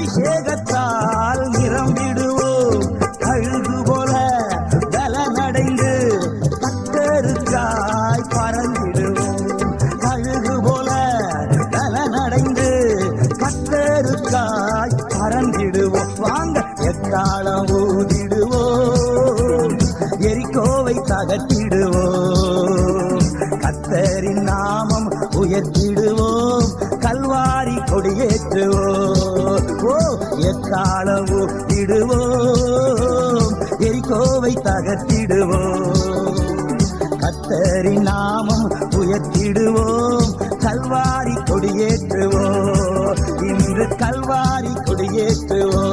அபிஷேகத்தால் நிரம்பிடுவோம். அழுது போல பலனடைந்து கத்தருக்காய் பறந்திடுவோம். அழுகு போல பலனடைந்து கத்தருக்காய் பறந்திடுவோம். வாங்க எத்தாளம் ஊதிடுவோம். எரிக்கோவை தகத்திடுவோம் கத்தரின் நாமம் உயர்த்திடுவோம். கல்வாரி கொடியேற்றுவோம். ஓ இடுவோம். எரிகோவை தகத்திடுவோம் கத்தரி நாமம் உயர்த்திடுவோம். கல்வாரி கொடியேற்றுவோம். இன்று கல்வாரி கல்வாரி கொடியேற்றுவோம்.